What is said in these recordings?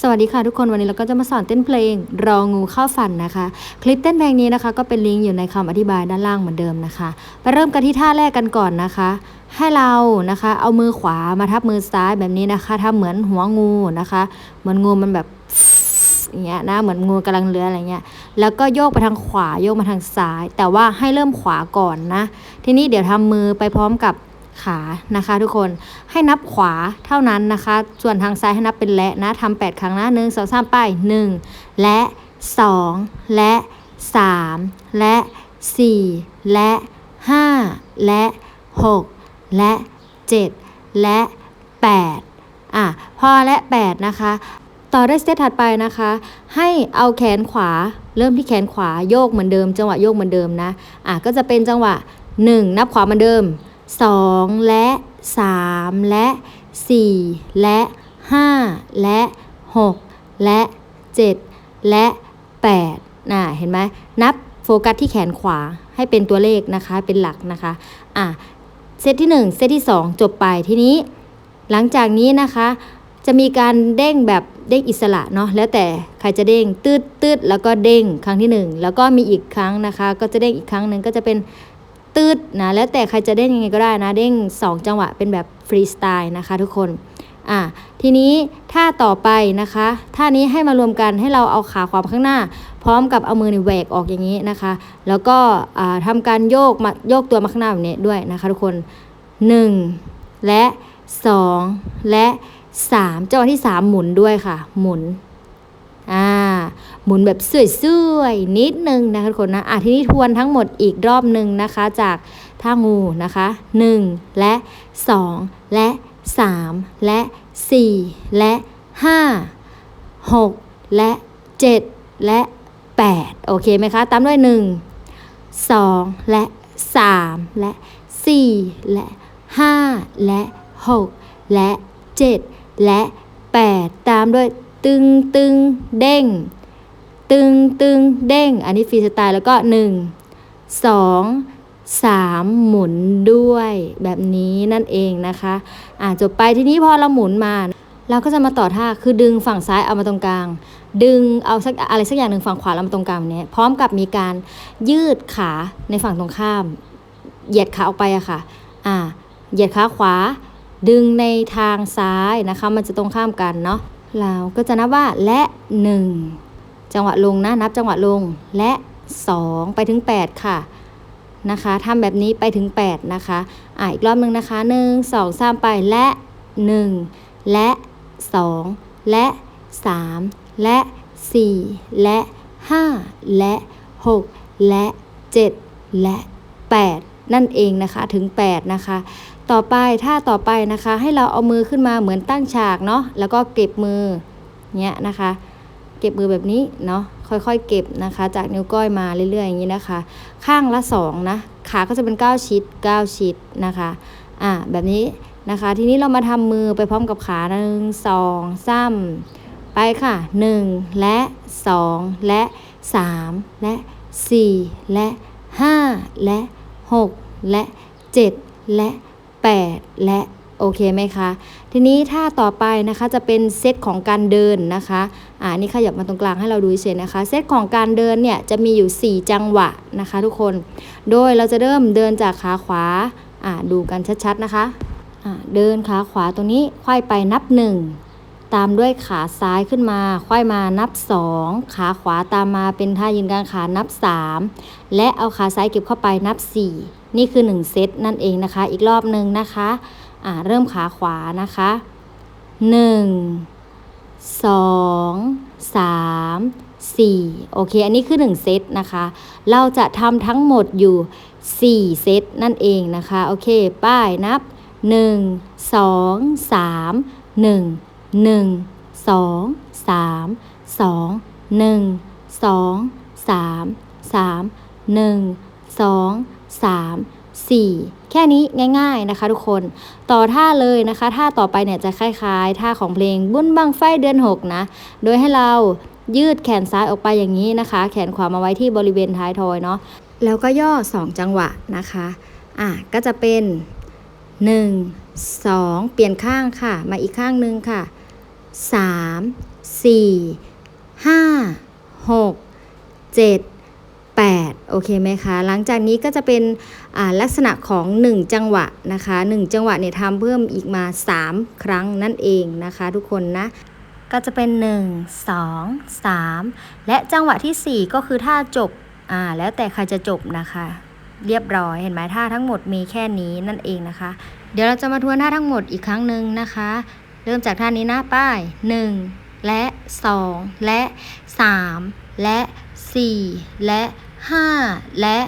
สวัสดีค่ะทุกคนวันนี้เราก็จะมาสอนเต้นเพลง รองูเข้าฝันนะคะ คลิปเต้นเพลงนี้นะคะ ก็เป็นลิงก์อยู่ในคำอธิบายด้านล่างเหมือนเดิมนะคะ ไปเริ่มกันที่ท่าแรกกันก่อนนะคะ ให้เรานะคะ เอามือขวามาทับมือซ้ายแบบนี้นะคะทำเหมือนหัวงูนะคะ เหมือนงูมันแบบอย่างเงี้ยนะเหมือนงูกำลังเลื้อยอะไรเงี้ยแล้วก็โยกไปทางขวาโยกมาทางซ้าย แต่ว่าให้เริ่มขวาก่อนนะ ทีนี้เดี๋ยวทำมือไปพร้อมกับ ขานะคะทุกคนให้นับขวาเท่านั้นนะคะ ส่วนทางซ้ายให้นับเป็นและนะทำแปดครั้งนะหนึ่งสองสามไปหนึ่งและสองและสามและสี่และห้าและหกและเจ็ดและแปดอะพอและแปดนะคะต่อได้สเตปถัดไปนะคะ ให้เอาแขนขวา เริ่มที่แขนขวาโยกเหมือนเดิม จังหวะโยกเหมือนเดิมนะอะก็จะเป็นจังหวะ 1 นับขวาเหมือนเดิม 2 และ 3 และ 4 และ 5 และ 6 และ 7 และ 8น่ะเห็นไหมนับโฟกัสที่แขนขวาให้เป็นตัวเลขนะคะเป็นหลักนะคะอะเซตที่ 1 เซตที่ 2 จบไปทีนี้ หลังจากนี้นะคะ จะมีการเด้งแบบเด้งอิสระเนาะแล้วแต่ใครจะเด้งตืดตืดแล้วก็เด้งครั้งที่หนึ่งแล้วก็มีอีกครั้งนะคะ ก็จะเด้งอีกครั้งหนึ่งก็จะเป็น ตืดนะแล้วแต่ใครจะเด้งยังไงก็ได้นะเด้งสองจังหวะเป็นแบบฟรีสไตล์นะคะทุกคนอะทีนี้ท่าต่อไปนะคะท่านี้ให้มารวมกันให้เราเอาขาขวาข้างหน้า พร้อมกับเอามือนี่แหวกออกอย่างนี้นะคะ แล้วก็อ่าทำการโยกมาโยกตัวมาข้างหน้าแบบนี้ด้วยนะคะทุกคน 1 และ 2 และ 3 จังหวะที่ 3 หมุนด้วยค่ะ หมุน หมุนแบบสวยๆนิดนึงนะคะทุกคนนะอะทีนี้ทวนทั้งหมดอีกรอบหนึ่งนะคะ จากท่างูนะคะ 1 และ 2 และ 3 และ 4 และ 5 6 และ 7 และ 8 โอเคไหมคะ ตามด้วย 1 2 และ 3 และ 4 และ 5 และ 6 และ 7 และ 8 ตามด้วยตึงตึงเด้ง ตึงตึงเด้ง อันนี้ฟรีสไตล์แล้วก็ 1 2 3 หมุนด้วยแบบนี้นั่นเองนะคะอ่าจบไปทีนี้พอเราหมุนมาเราก็จะมาต่อท่าคือดึงฝั่งซ้ายเอามาตรงกลาง ดึงเอาสักอะไรสักอย่างหนึ่งฝั่งขวาเรามาตรงกลางแบบนี้ยพร้อมกับมีการยืดขาในฝั่งตรงข้าม เหยียดขาออกไปอะค่ะอ่าเหยียดขาขวา ดึงในทางซ้ายนะคะ มันจะตรงข้ามกันเนาะเราก็จะนับว่าและ1 จังหวะลงนะนับจังหวะลงและ 2 ไปถึง 8 ค่ะนะคะทำแบบนี้ไปถึง 8 นะคะอ่าอีกรอบหนึ่งนะคะ1 2 3 ไปและ 1 และ 2 และ 3 และ 4 และ 5 และ 6 และ 7 และ 8 นั่นเองนะคะถึง 8 นะคะ ต่อไปถ้าต่อไปนะคะ ให้เราเอามือขึ้นมาเหมือนตั้งฉากเนาะแล้วก็เก็บมือเนี้ยนะคะ เก็บมือแบบนี้เนาะค่อยๆ เก็บนะคะ จากนิ้วก้อยมาเรื่อยๆอย่างนี้นะคะ ข้างละ2นะขาก็จะเป็น 9 ชิด 9 ชิดนะคะอ่าแบบนี้นะคะ ทีนี้เรามาทำมือไปพร้อมกับขาหนึ่งสองสามไปค่ะ 1 และ 2 และ 3 และ 4 และ 5 และ 6 และ 7 และ 8 และ โอเคไหมคะ ทีนี้ถ้าต่อไปนะคะจะเป็นเซตของการเดินนะคะอ่านี่ขยับมาตรงกลางให้เราดูเฉยนะคะ เซตของการเดินเนี่ยจะมีอยู่ 4 จังหวะนะคะ ทุกคน โดยเราจะเริ่มเดินจากขาขวาอ่าดูกันชัดๆนะคะอ่าเดินขาขวาตรงนี้ไขว้ไปนับ 1ตามด้วยขาซ้ายขึ้นมาไขว้มานับ 2 ขาขวาตามมาเป็นท่ายืนกลางขานับ 3 และเอาขาซ้ายเก็บเข้าไปนับ 4 นี่คือ 1 เซตนั่นเองนะคะ อีกรอบหนึ่งนะคะ อ่าเริ่มขาขวานะคะ1 2 3 4โอเค อันนี้คือ1เซตนะคะ เราจะทำทั้งหมดอยู่4เซตนั่นเองนะคะ โอเค ป้ายนับ1 2 3 1 1 2 3 2 1 2 3 3 1 2 3 4 แค่นี้ง่าย ๆนะคะ ทุกคน ต่อท่าเลยนะคะท่าต่อไปเนี่ยจะคล้ายๆท่าของเพลงบุญบังไฟเดือน 6 นะ โดยให้เรายืดแขนซ้ายออกไปอย่างนี้นะคะ แขนขวามาไว้ที่บริเวณท้ายทอยเนาะแล้วก็ย่อ 2 จังหวะนะคะอะก็จะเป็น 1 2 เปลี่ยนข้างค่ะ มาอีกข้างหนึ่งค่ะ3สี่ห้าห กเจ็ดแปดโอเคไหมคะ หลังจากนี้ก็จะเป็นลักษณะของ 1 จังหวะนะคะ 1 จังหวะเนี่ยทำเพิ่มอีกมา 3 ครั้งนั่นเองนะคะทุกคนนะ ก็จะเป็น 1 2 3 และจังหวะทีสี่ 4 ก็คือท่าจบอ่าแล้วแต่ใครจะจบนะคะ เรียบร้อยเห็นไหมท่าทั้งหมดมีแค่นี้นั่นเองนะคะ เดี๋ยวเราจะมาทวนท่าทั้งหมดอีกครั้งหนึ่งนะคะ เริ่มจากท่านี้นะป้าย 1 และ 2 และ 3 และ 4 และ 5 และ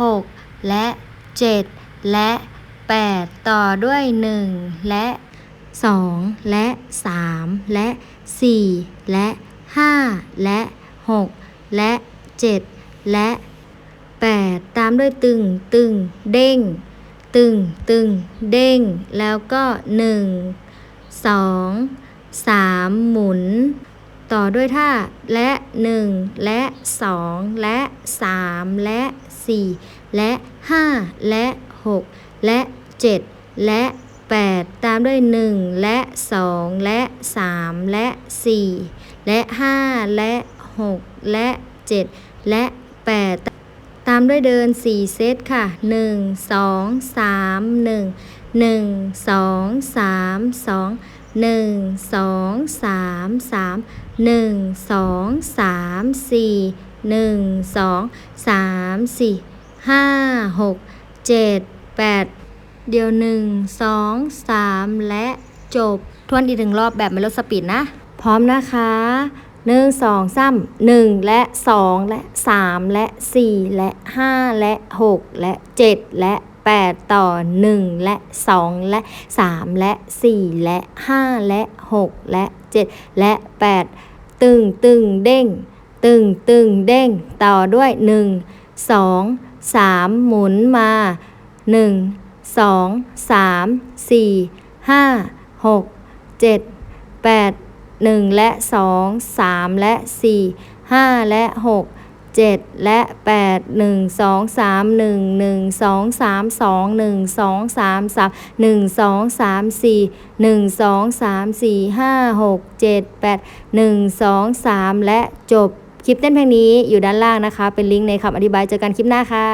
6 และ 7 และ 8 ต่อด้วย 1 และ 2 และ 3 และ 4 และ 5 และ 6 และ 7 และ 8 ตามด้วยตึง ตึง เด้ง ตึง ตึง เด้ง แล้วก็ 1 2 3 หมุน ต่อด้วยท่าและ 1 และ 2 และ 3 และ 4 และ 5 และ 6 และ 7 และ 8 ตามด้วย 1 และ 2 และ 3 และ 4 และ 5 และ 6 และ 7 และ 8 ตามด้วยเดิน 4 เซตค่ะ 1 2 3 1 1 2 3 2 1 2 3 3 1 2 3 4 1 2 3 4 5 6 7 8เดี๋ยว1 2 3และจบ ทวนอีกหนึ่งรอบแบบไม่ลดสปีดนะ พร้อมนะคะหนึ่งสองสามหนึ่งและสองและสามและสี่และห้าและหกและเจ็ดและ แปดต่อหนึ่งและสองและสามและสี่และห้าและหกและเจ็ดและแปดตึงตึงเด้ง ตึงตึงเด้ง ต่อด้วยหนึ่งสองสามหมุนมาหนึ่งสองสามสี่ห้าหกเจ็ดแปดหนึ่งและสองสามและสี่ห้าและห กเจ็ดและแปดหนึ่งสองสามหนึ่งหนึ่งสองสามสองหนึ่งสองสามสามหนึ่งสองสามสี่หนึ่งสองสามสี่ห้าหกเจ็ดแปดหนึ่งสองสามและจบ คลิปเต้นเพลงนี้อยู่ด้านล่างนะคะ เป็นลิงก์ในคำอธิบายเจอกันคลิปหน้าค่ะ